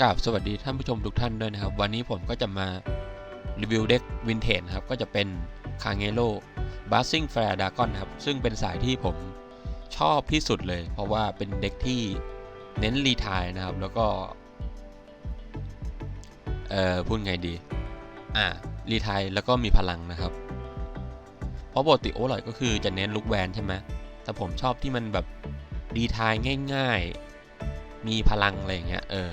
กราบสวัสดีท่านผู้ชมทุกท่านด้วยนะครับ วันนี้ผมก็จะมารีวิวเด็กวินเทจนครับ ก็จะเป็นคาเ e โ o บ a สซิ่งแฟร์ดากอนครับ ซึ่งเป็นสายที่ผมชอบที่สุดเลย เพราะว่าเป็นเด็กที่เน้นรีทายนะครับ แล้วก็ เอ่อ พูดไงดี อ่ารีทายแล้วก็มีพลังนะครับ เพราะปกติโอลอยก็คือจะเน้นลุกแวนใช่ไหมแต่ผมชอบที่มันแบบรีทายง่าย ๆ มีพลังอะไรอย่างเงี้ย เออ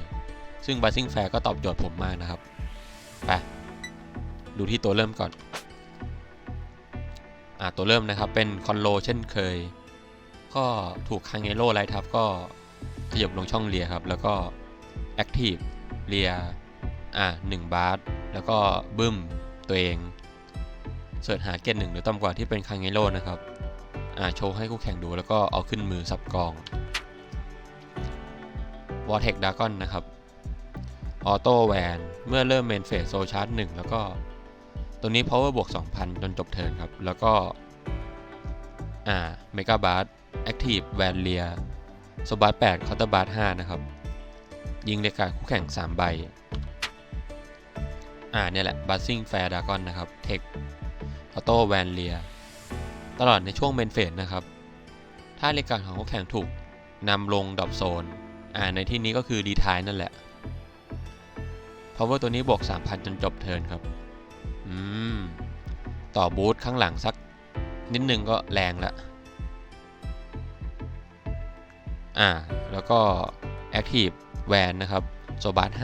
ซึ่ง b า s ิ n g Fair ก็ตอบโจทย์ผมมากนะครับ ไป ดูที่ตัวเริ่มก่อนอ่าตัวเริ่มนะครับเป็นคอนโลเช่นเคย ก็ถูกคางเงโร่ไลทับก็ขยับลงช่องเลียครับ แล้วก็แอคทีฟเลียอ่าหนึ่งบาร์แล้วก็บึ้มตัวเองเสิร์ชหาเกตหนึ่งหรือต่ำกว่าที่เป็นคางเงโร่นะครับอ่าโชว์ให้คู่แข่งดูแล้วก็เอาขึ้นมือสับกองวอ r t เท d ดากอนนะครับ ออโต้แวนเมื่อเริ่มเมนเฟสโซชาร์จ1แล้วก็ ตัวนี้ power บวก 2,000 จนจบเทิร์นครับ แล้วก็ อ่าเมกาบาร์แอคทีฟแวนเลียโซบาร์8คอร์เตอร์บาร์5นะครับ ยิงเลกาคู่แข่ง 3 ใบ อ่าเนี่ยแหละบัสซิ่งแฟร์ดากอนนะครับเทคออโต้แวนเลียตลอดในช่วงเมนเฟสนะครับ ถ้าเลกาของคู่แข่งถูกนำลงดอปโซน อ่าในที่นี้ก็คือดีทายนั่นแหละ power ตัวนี้บวก 3,000 จนจบเทิร์นครับ อืม ต่อบูทข้างหลังสักนิดนึงก็แรงละ อ่า แล้วก็ Active แวนนะครับ โซบาร์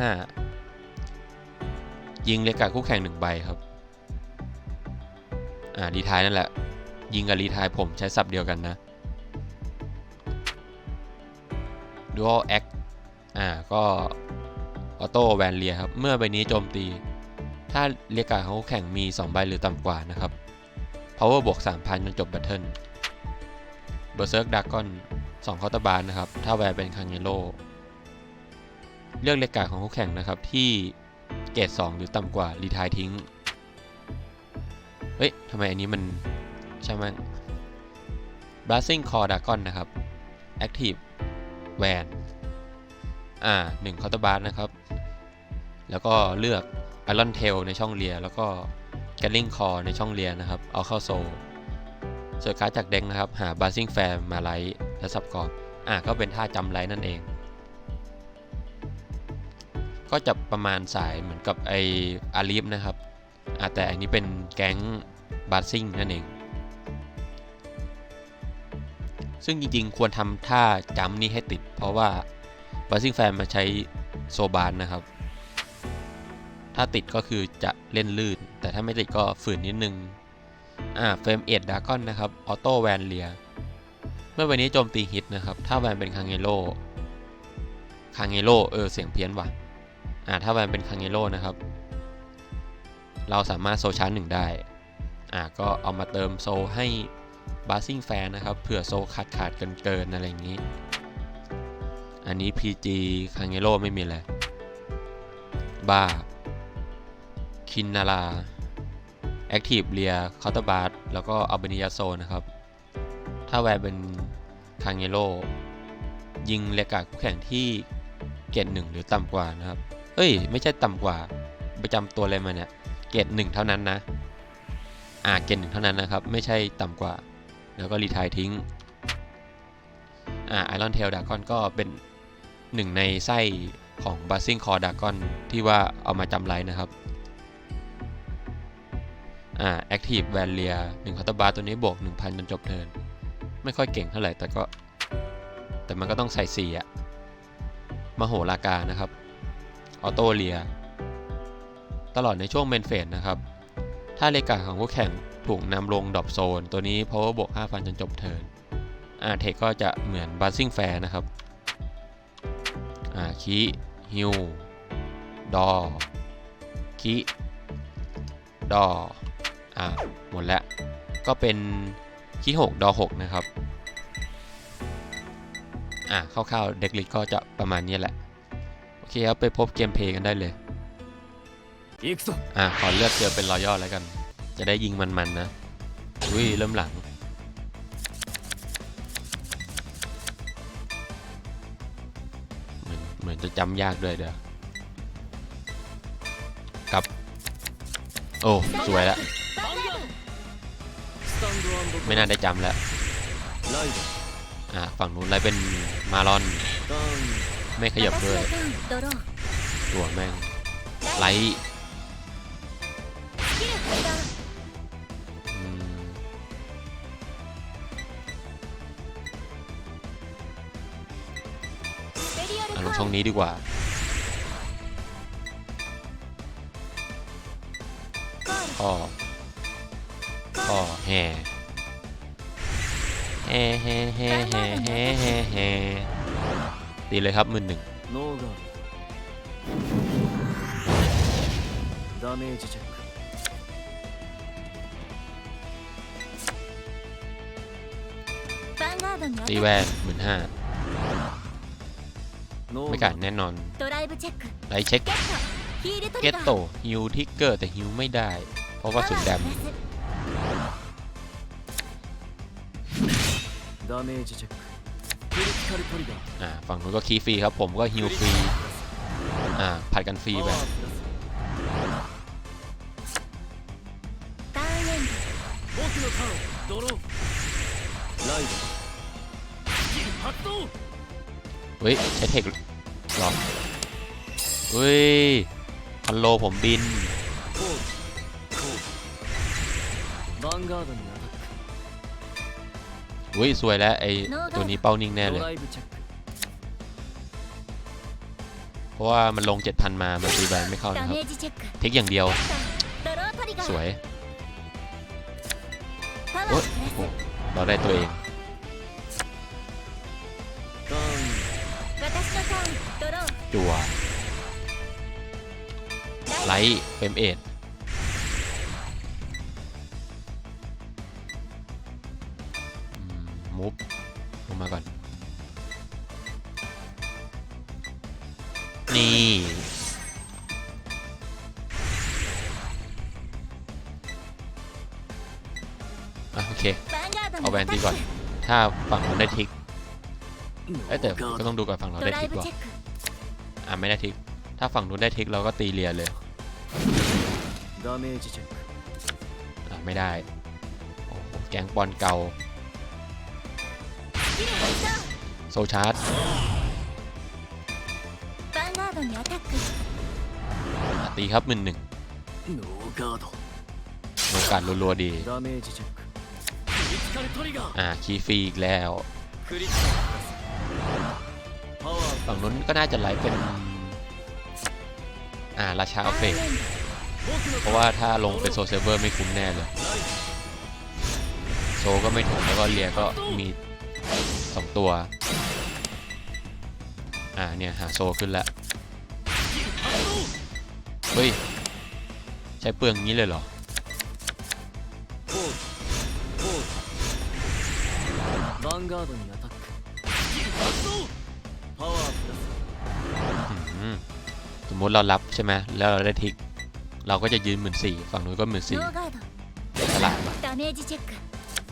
5ยิงเลกาคู่แข่งหนึ่งใบครับ อ่ารีทายนั่นแหละ ยิงกับรีทายผมใช้สับเดียวกันนะ Dual Act อ่า ก็ ออโต้แวนเลียครับ เมื่อใบนี้โจมตี ถ้าเรียกการของคู่แข่งมี 2 ใบหรือต่ำกว่านะครับ power บวก 3,000 จนจบแบตเทิล Berserk Dragon 2เคาน์เตอร์บาร์นะครับ ถ้าแวนเป็นคังเยโลเลือกเรียกการของคู่แข่งนะครับ ที่เกรด2หรือต่ำกว่า รีทายทิ้ง เฮ้ยทำไมอันนี้มันใช่ไหม Blasting Core Dragon นะครับ Active แวนอ่าหนึ่งเคาน์เตอร์บาร์นะครับ แล้วก็เลือก Iron Tail ในช่องเลีย แล้วก็ Gatling Core ในช่องเลียนะครับ เอาเข้าโซลสิร์ชการจากเด็กนะครับ หา Buzzing Fair มาไลท์และซับก่อนอ่าก็เป็นท่าจำไลท์นั่นเอง ก็จะประมาณสายเหมือนกับไออาลีฟนะครับอ่าแต่อันนี้เป็นแก๊งบัซซิ่งนั่นเอง ซึ่งจริงๆ ควรทำท่าจำนี้ให้ติด เพราะว่าบัซซิ่งแฟนมาใช้โซบานนะครับ ถ้าติดก็คือจะเล่นลื่น แต่ถ้าไม่ติดก็ฝืนนิดนึง อ่าเฟรมเอ็ดดากอนนะครับ ออโต้แวนเลีย เมื่อวันนี้โจมตีฮิตนะครับ ถ้าแวนเป็นคังเงโลคังเงโลเออเสียงเพี้ยนว่ะ อ่าถ้าแวนเป็นคังเงโลนะครับ เราสามารถโซชาร์จหนึ่งได้ อ่าก็เอามาเติมโซให้บัซซิ่งแฟนนะครับ เผื่อโซขาดขาดเกินเกินอะไรอย่างนี้ อันนี้ PG คังเงโ o ไม่มีอะไรบา คินนาราแอคทีฟเรียคาร์ตบาร์แล้วก็อัลเบเนียโซนะครับ ถ้าแวร์เป็นคังเงโ o ยิงเรียกาคู่แข่งที่เกรดหนึ่งหรือต่ำกว่านะครับ เอ้ย ไม่ใช่ต่ำกว่าประจำตัวอะไรมาเนี่ย เกรดหนึ่งเท่านั้นนะ อ่า เกรดหนึ่งเท่านั้นนะครับ ไม่ใช่ต่ำกว่า แล้วก็รีทายทิ้ง อ่า ไอรอนเทลดากอนก็เป็นหนึ่งในไส้ของบัซซิ่งคอร์ดากอนที่ว่าเอามาจำไลน์นะครับ อ่าแอคทีฟแวนเลียหนึ่งคาตบาร์ตัวนี้บวก 1,000 จนจบเทิร์นไม่ค่อยเก่งเท่าไหร่ แต่ก็ แต่มันก็ต้องใส่สีอะมโหรากานะครับ ออโต้เลีย ตลอดในช่วงเมนเฟสนะครับ ถ้าเลกาของคู่แข่งถูกนำลงดรอปโซน ตัวนี้ power บวก 5,000 จนจบเทิร์นอาเทคก็จะเหมือน buzzing fair นะครับอาคีฮิวดอคีดอ อ่าหมดแล้วก็เป็นคีหกดอหกนะครับอ่าคร่าวๆเด็กลิกก็จะประมาณนี้แหละ โอเคครับไปพบเกมเพย์กันได้เลยอ่าขอเลือกเจอเป็นรอยย่อแล้วกัน จะได้ยิงมันๆนะอุ้ยเริ่มหลังเหมือนเหมือนจะจำยากด้วยเด้อกับ โอ้ สวยแล้ว ไม่น่าได้จำแล้วอ่าฝั่งนู้นไรเป็นมารอน ไม่ขยับด้วย ตัวแม่งไลท์ลงช่องนี้ดีกว่าอ๋อ ก็แห่แห่แห่แห่แห่แแห่แห่ตีเลยครับหมื่นหนึ่งตีแวนหมื่นห้าไม่กัดแน่นอนไลเช็คเกตโตฮิวทิกเกอร์แต่ฮิวไม่ได้ เพราะว่าสุดแดม ダメージチェッククリティカルトリガー อ่าฝั่งนู้นก็คีย์ฟรีครับ ผมก็ฮิวฟรี อ่า ผัดกันฟรี パ ไป ワープラスターンエン僕のターンドローライドスキル発動 เฮ้ย ใช้เทคหรอเฮ้ยคอนโลผมบิน コールコールヴァンガードにアタッ อุ้ยสวยแล้วไอตัวนี้เป้านิ่งแน่เลย เพราะว่ามันลง 7,000 มา มันตีแบนไม่เข้านะครับ เทคอย่างเดียว สวยโอ้ยเราได้ตัวเองจัวไลท์เฟมเอ็ดีอโอเค เอาแบนตีก่อน ถ้าฝั่งเราได้ทิกเอ้แต่ก็ต้องดูก่อนฝั่งเราได้ทิกก่อนอ่าไม่ได้ทิก ถ้าฝั่งนู้นได้ทิกเราก็ตีเรียเลยอะไม่ได้แกงปอนเก่าโซชาร์ด ตีครับหมื่นหนึ่งโอการรัวๆดี อ่า คีฟรีอีกแล้วฝั่งนู้นก็น่าจะไหลเป็น อ่า ราชาอเฟสเพราะว่าถ้าลงเป็นโซเซเวอร์ไม่คุ้มแน่เลย โซก็ไม่ถึงแล้วก็เลียก็มีสองตัว อ่า เนี่ย หาโซขึ้นแล้ว เฮ้ย ใช้เปลืองงี้เลยเหรอ コールコールヴァンガードにアタック発動パワープラス อืมสมมติเรารับใช่ไหมแล้วเราได้ทิก เราก็จะยืนหมื่นสี่ฝั่งนู้นก็หมื่นสี่ ノーガード ฉลาดปะ ダメージチェック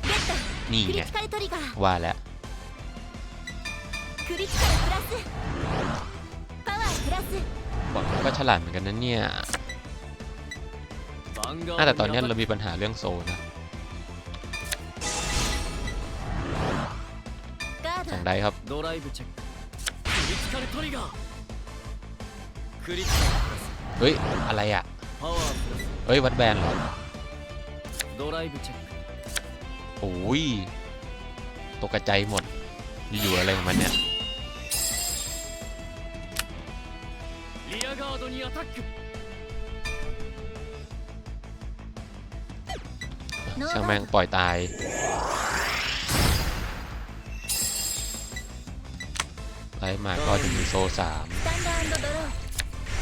ゲット นี่ クリ ไง ティカルトリガー ว่าแล้ว クリティカルプラスパワープラス บอดก็ฉลาดเหมือนกันนะเนี่ยแต่ตอนนี้เรามีปัญหาเรื่องโซนะส่งได้ครับเฮ้ย อะไรอะ เฮ้ย วัดแบนเหรอโอ้ยตกใจหมด อยู่ๆอะไรของมันเนี่ย ードにアタックช่างแม่งปล่อยตาย ไล่มาก็จะมีโซ่สาม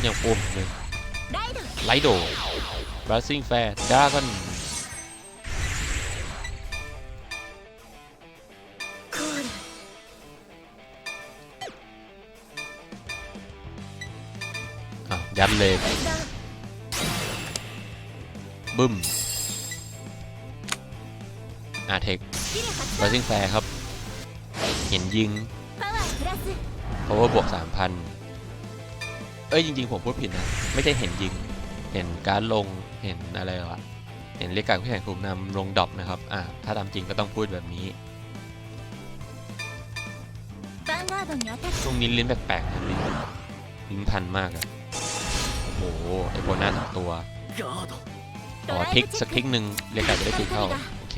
ยังปุ่มหนึ่งไลโดบราซิ่งแฟร์ดรากัน ยัดเลยบึ้มอาเทคบาซิงแฟร์ครับ เห็นยิงเพราะว่าบวก 3,000 เอ้ย จริง ๆ ผมพูดผิดนะ ไม่ใช่เห็นยิง เห็นการลงเห็นอะไรหรอเห็นเลขการผู้แข่งกลุ่มนำลงดอกนะครับ อ่า ถ้าตามจริงก็ต้องพูดแบบนี้ตรงนี้ลิ้นแปลกๆนลิ้นลิ้นพันมากอะ โอ้โหไอโฟนหน้าสองตัวอ๋อคลิกสักคลิกหนึ่งเรียกไก่จะได้คลิกเข้าโอเค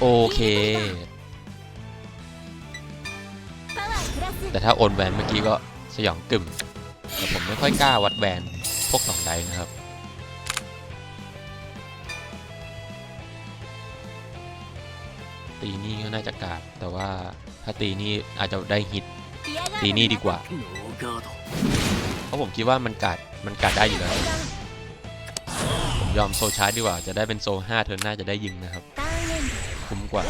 โอเค แต่ถ้าโอนแวนเมื่อกี้ก็สยองกึ่มแต่ผมไม่ค่อยกล้าวัดแวนพวกสองใดนะครับ ตีนี่ก็น่าจะกาดแต่ว่าถ้าตีนี่อาจจะได้ฮิตตีนี่ดีกว่า เพราะผมคิดว่ามันกาดมันกาดได้อยู่แล้ว ผมยอมโซชาร์ดดีกว่า จะได้เป็นโซ5เธอหน้าจะได้ยิงนะครับ คุ้มกว่า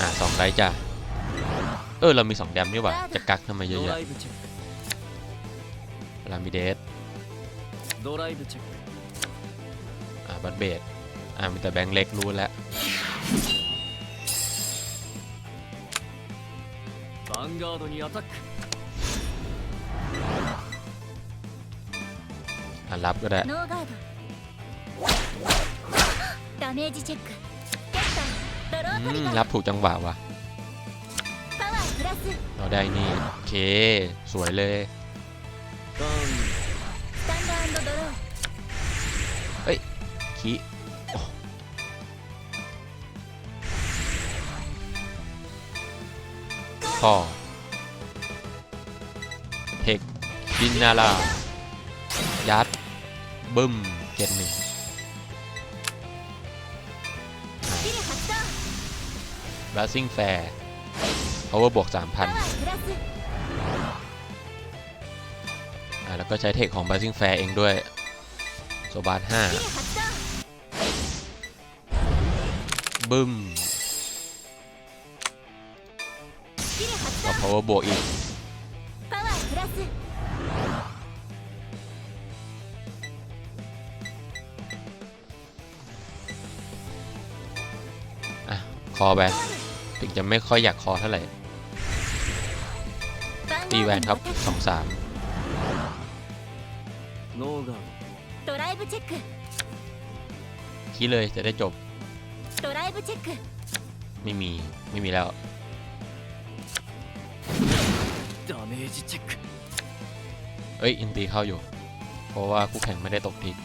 อ่าสองได้จ้ะเออ เรามีสองแดมนี่หว่า จะกักทำไมเยอะแะ รามิเดสอ่าบัตเบดอ่ามีแต่แบงค์เล็กรู้แล้วอ่ารับก็ได้รับถูกจังหวะว่ะเราได้นี่ โอเค สวยเลย กี้ พอเทคบินนาลายัด บึ้มเจ็ดหนึ่งบราซิ่งแฟร์พาวเวอร์บวก 3,000 อ่า แล้วก็ใช้เทคของบราซิ่งแฟร์เองด้วย โซบาร์ห้า บึ้มก็ power บวกอีกอะคอแบนถึงจะไม่ค่อยอยากคอเท่าไหร่ ตีแวนครับสองสามคิดเลยจะได้จบ ドライブチェック ไม่มี ไม่มีแล้ว ドダメージチェック เอ้ย อินตีเข้าอยู่ เพราะว่าคู่แข่งไม่ได้ตกทิก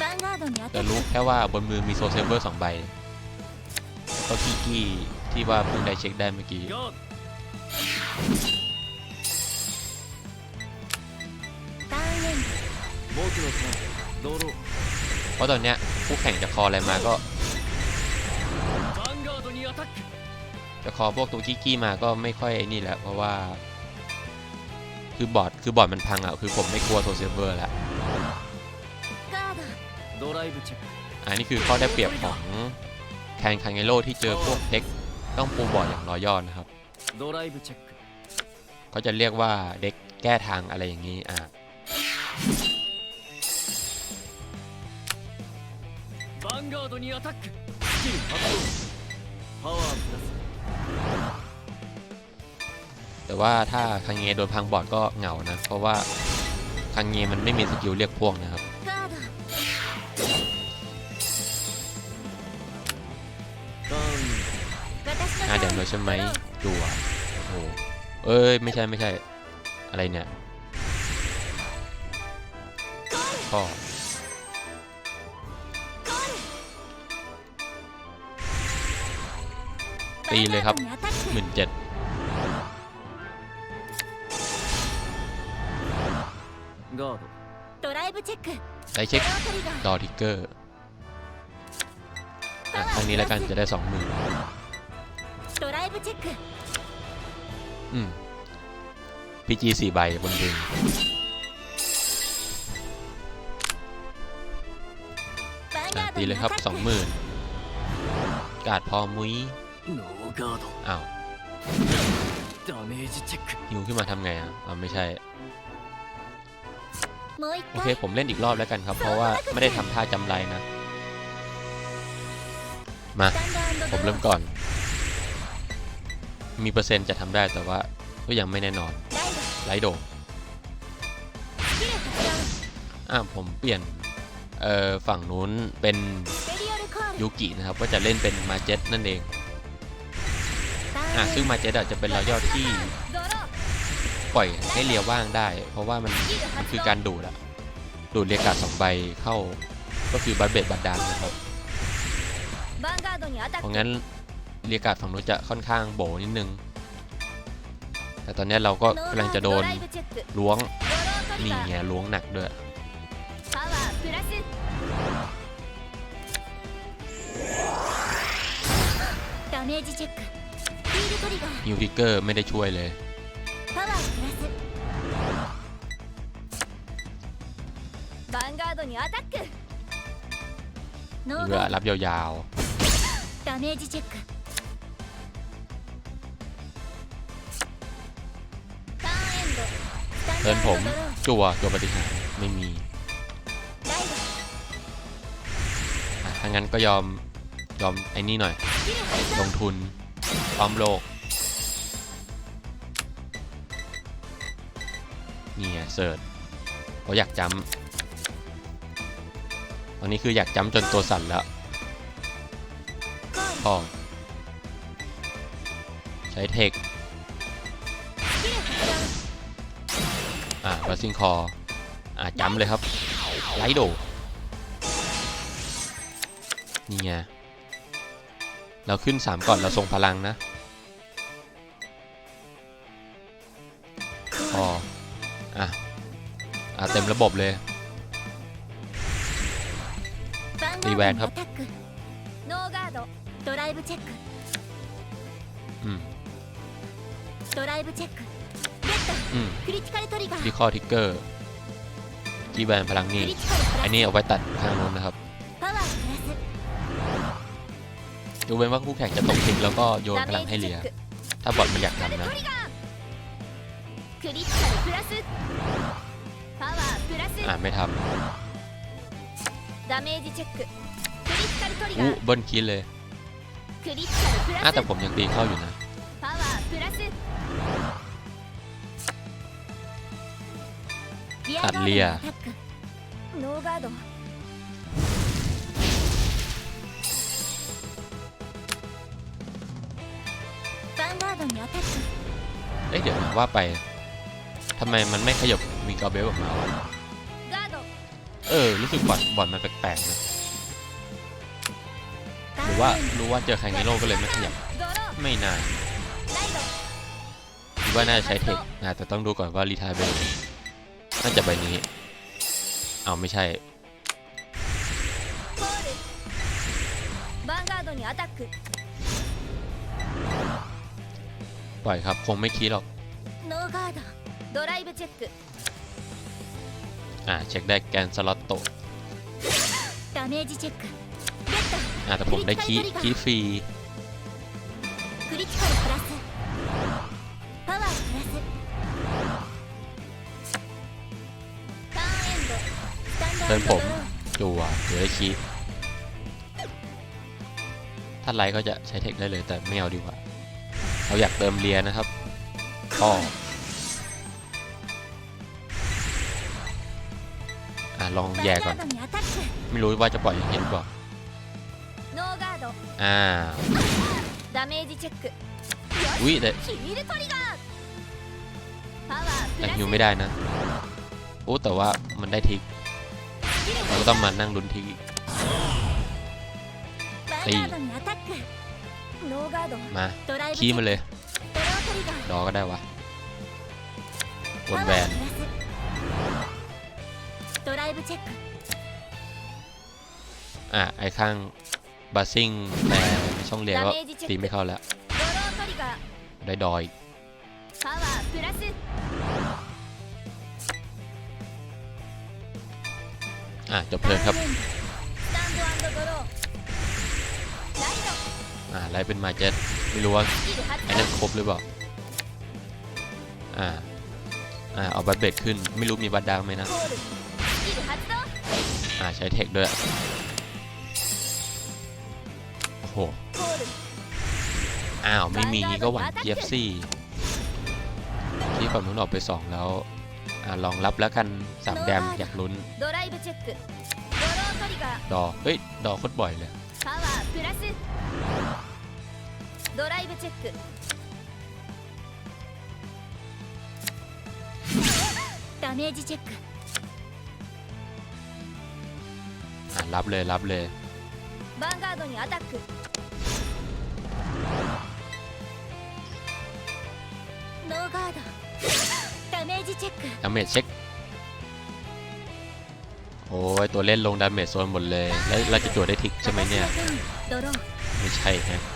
ヴァンガードにアタ แต่ ック รู้แค่ว่าบนมือมีโซเซเวอร์สองใบแล้วก็กี้กี้ที่ว่าเพิ่งได้เช็คได้เมื่อกี้ ガードターンエン僕のターンドロー เพราะตอนเนี้ยคู่แข่งจะคออะไรมาก็ จะคอพวกตัวกี้กี้มาก็ไม่ค่อยไอ้นี่แหละเพราะว่า คือบอดคือบอดมันพังอะคือผมไม่กลัวโทเซเวอร์และอันนี้คือข้อได้เปรียบของแทนคังเงโลที่เจอพวกเทคต้องปูบอดอย่างรอยยอดนะครับเขาจะเรียกว่าเด็กแก้ทางอะไรอย่างนี้อะ ンガードにアタックスキル発動パワープラスแต่ว่าถ้าคังเงยโดนพังบอร์ดก็เหงานะ เพราะว่าคังเงยมันไม่มีสกิลเรียกพวงนะครับอาเดือนแล้วใช่ไหมดัวโอ้เอ้ย ไม่ใช่ไม่ใช่ อะไรเนี่ยพ่อ ตีเลยครับหมื่งเจ็ดได้เช็คดอทิกเกอร์ครงนี้แล้วกันจะได้สองหมื่นอืมพีจีสี่ใบบนดึงตีเลยครับสองหมื่นกาดพอมุ้ย โนกาดอ้าวดาเมจเช็คฮิวขึ้นมาทำไงอะอ่าไม่ใช่ โอเคผมเล่นอีกรอบแล้วกันครับ เพราะว่าไม่ได้ทำท่าจำไรนะ มา ผมเริ่มก่อน มีเปอร์เซ็นต์จะทำได้แต่ว่าก็ยังไม่แน่นอนไรโดอ่าผมเปลี่ยนเอ่อฝั่งนู้นเป็นยูกินะครับ ก็จะเล่นเป็นมาเจ็ตนั่นเอง อะซึ่งมาเจดจะเป็นรายย่อที่ ปล่อยให้เลียว่างได้ เพราะว่ามันมันคือการดูดอะดูดเลียกกาดสองใบเข้า ก็คือบัตเบดบัตดานนะครับเพราะงั้นเลียกกาดฝั่งนู้นจะค่อนข้างโบนิดนึง แต่ตอนนี้เราก็กำลังจะโดนล้วงนี่ไงล้วงหนักด้วยダメージチェック ฮิวทิกเกอร์ไม่ได้ช่วยเลย เรือรับยาวๆเมจเช็คเทินผมจั่วตัวปฏิหารไม่มีถ้างั้นก็ยอม ยอมไอ้นี่หน่อย ลงทุน อ้อมโลกเนี่ยเสิร์ชเพราะอยากจำตอนนี้คืออยากจำจนตัวสั่นแล้วพอใช้เทคอ่าวัซิงคออ่าจำเลยครับไลโดเนี่ย เราขึ้น 3 ก่อนเราทรงพลังนะพออะอะเต็มระบบเลยรีแวนครับอืมอืมที่ข้อทิกเกอร์ที่แวนพลังนี่อันนี้เอาไว้ตัดข้างนู้นนะครับ ยกเว้นว่าคู่แข่งจะตกทิ้งแล้วก็โยนพลังให้เลีย ถ้าบอดมันอยากทำนะอ่าไม่ทำอู้เบิ้ลคิดเลยอะแต่ผมยังตีเข้าอยู่นะตัดเลีย เอ๊ะเดี๋ยวว่าไปทำไมมันไม่ขยบมีกาเบลออกมาวะเออ รู้สึกบอดบอดมันแปลกๆนะหรือว่ารู้ว่าเจอใคเงโลกก็เลยไม่ขยับ ไม่นานคิดว่าน่าจะใช้เทคนะแต่ต้องดูก่อนว่ารีทายเบลน่าจะใบนี้ เอาไม่ใช่ ปล่อยครับ คงไม่คิดหรอก อ่าเช็คได้แกนสล็อตโตะอ่าแต่ผมได้คีคีฟรีเพื่อนผมจัวเดี๋ยวได้คีถ้าไลท์ก็จะใช้เทคได้เลยแต่ไม่เอาดีกว่า เราอยากเติมเรียนนะครับก็อะลองแย่ก่อน ไม่รู้ว่าจะปล่อยเห็นก่อนอ่าอุ้ยแต่แต่ฮิวไม่ได้นะโอ้แต่ว่ามันได้ทิกเราก็ต้องมานั่งลุ้นทิกตี มาขี่มันเลย ดอก็ได้วะวนแวนอะ ไอ้ข้างบัสซิ่งแมวช่องเลี้ยก็ตีไม่เข้าแล้ว ได้ดอยอะ จบเพลินครับ อ่าไลท์เป็นมาเจ็ตไม่รู้ว่าไอ้นั่นครบหรือเปล่า อ่า อ่าเอาบัตเบดขึ้น ไม่รู้มีบัตดาวไหมนะ อ่าใช้เทคด้วยโอ้โห อ้าว ไม่มีก็หวังเจี๊ยบสี่ที่ความนู้นออกไปสองแล้วอ่าลองรับแล้วกันสามแดมอยากลุ้น ดอเฮ้ย ดอโคตรบ่อยเลย ドライブチェックダメージチェック อ่ารับเลยรับเลย ヴァンガードにアタックノーガードダメージチェック ดาเมจเช็ค โอ้ย ตัวเล่นลงดาเมจโซนหมดเลย แล้วเราจะจวดได้ทิกใช่ไหมเนี่ย 私の手にドロー ไม่ใช่ฮะ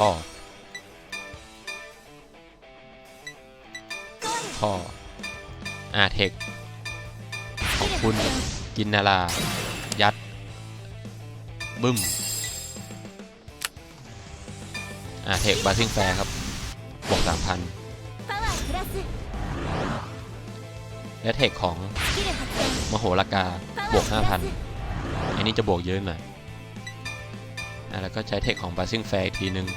พ่อพ่ออาเทคของคุณกินนารายัด บึ้มอาเทคบาซิงแฟร์ครับบวกสามพันและเทคของมโหรากาบวก 5,000 อันนี้จะบวกเยอะหน่อย แล้วก็ใช้เทคของบาซิงแฟร์อีกทีหนึ่ง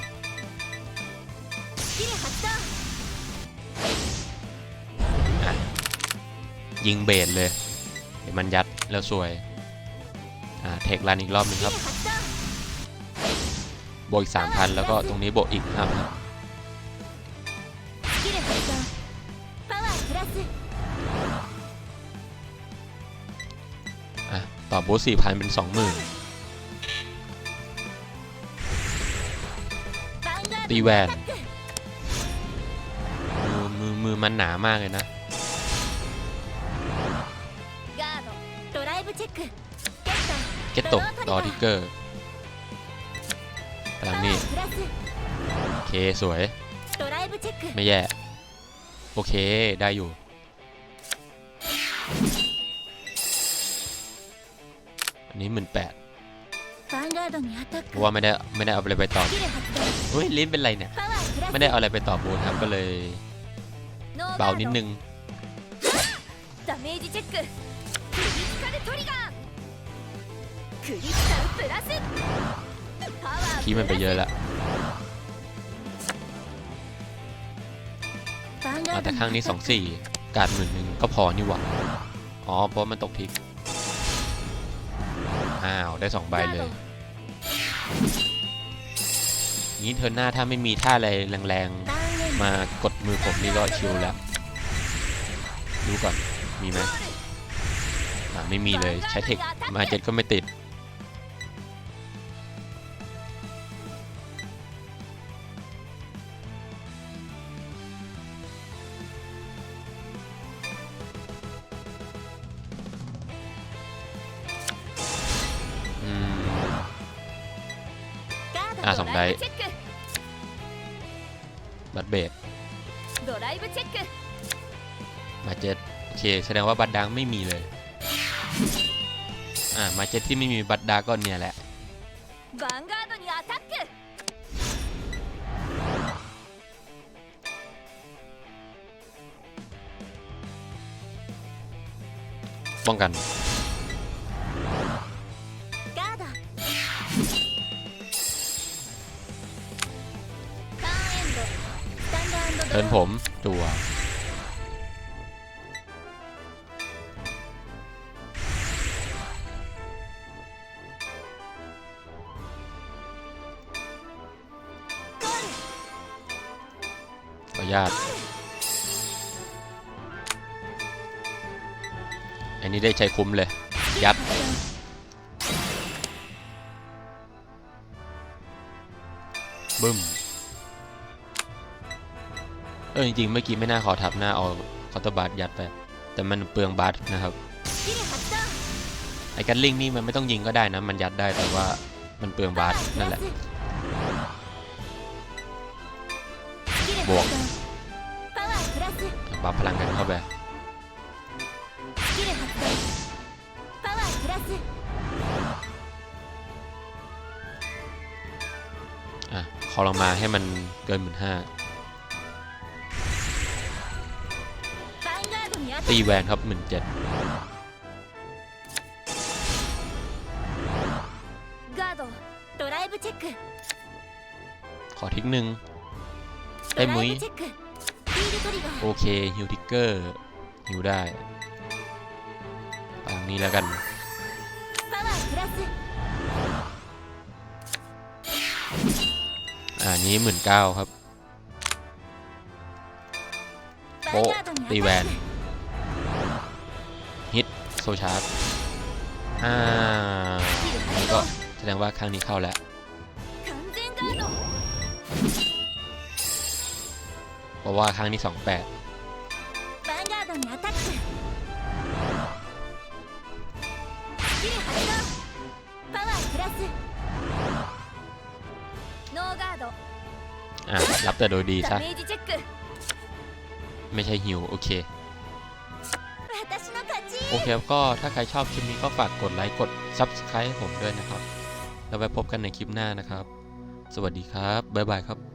ยิงเบสเลยมันยัดแล้วสวย อ่า เทคลันอีกรอบนึงครับโบวกอีกสามพันแล้วก็ตรงนี้โบวกอีกห้าพับต่อโบูสี่พันเป็นสองหมื่นตีแวนมือมือมือมันหนามากเลยนะ เกตโตดอทิกเกอร์พลังนี่โอเค สวย ไม่แย่ โอเค ได้อยู่ อันนี้หมื่นแปดว่าไม่ได้ ไม่ได้เอาอะไรไปต่อเฮ้ย ลิ้นเป็นไรเนี่ย ไม่ได้เอาอะไรไปต่อบูนครับ ก็เลย เบานิดนึง คีมันไปเยอะแล้วแต่ครั้งนี้สองสี่กาดหมื่นหนึ่งก็พอนี่หว่าอ๋อ เพราะมันตกทิก อ้าว ได้สองใบเลยนี้เธอหน้าถ้าไม่มีท่าอะไรแรงๆ มากดมือผมนี่ก็ชิวแล้วดูก่อน มีไหมไม่มีเลย ใช้เทคมาเจ็ดก็ไม่ติด แสดงว่าบัตรดังไม่มีเลย อ่ามาเจ็ที่ไม่มีบัตรดาก็เนี่ยแหละป้องกัน เทินผมตัว ใช้คุ้มเลย ยับ บึ้ม เออจริงๆ เมื่อกี้ไม่น่าขอทับหน้าเอาคอตบาร์ยัดไป แต่มันเปลืองบัตนะครับ ไอ้กันลิงนี่มันไม่ต้องยิงก็ได้นะ มันยัดได้แต่ว่ามันเปลืองบัตนั่นแหละ บวกบัฟพลังกันเข้าไป อ่ขอลงมาให้มันเกินหมื่นห้าตีแวนครับหมื่นเจ็ดขอทิกหนึ่งได้มุ้ยโอเคฮิวทิกเกอร์ฮิวได้ตรงนี้แล้วกัน อันนี้หมื่นเก้าครับ โปตีแวน ฮิต โซชาร์ดอ่าก็แสดงว่าครั้งนี้เข้าแล้วเพราะว่าครั้งนี้สองแปด่ะ รับแต่โดยดีซะ ไม่ใช่ฮิวโอเค โอเคก็ถ้าใครชอบคลิปนี้ก็ฝากกดไลค์กด Subscribe ผมด้วยนะครับ แล้วไปพบกันในคลิปหน้านะครับ สวัสดีครับ บ๊ายบายครับ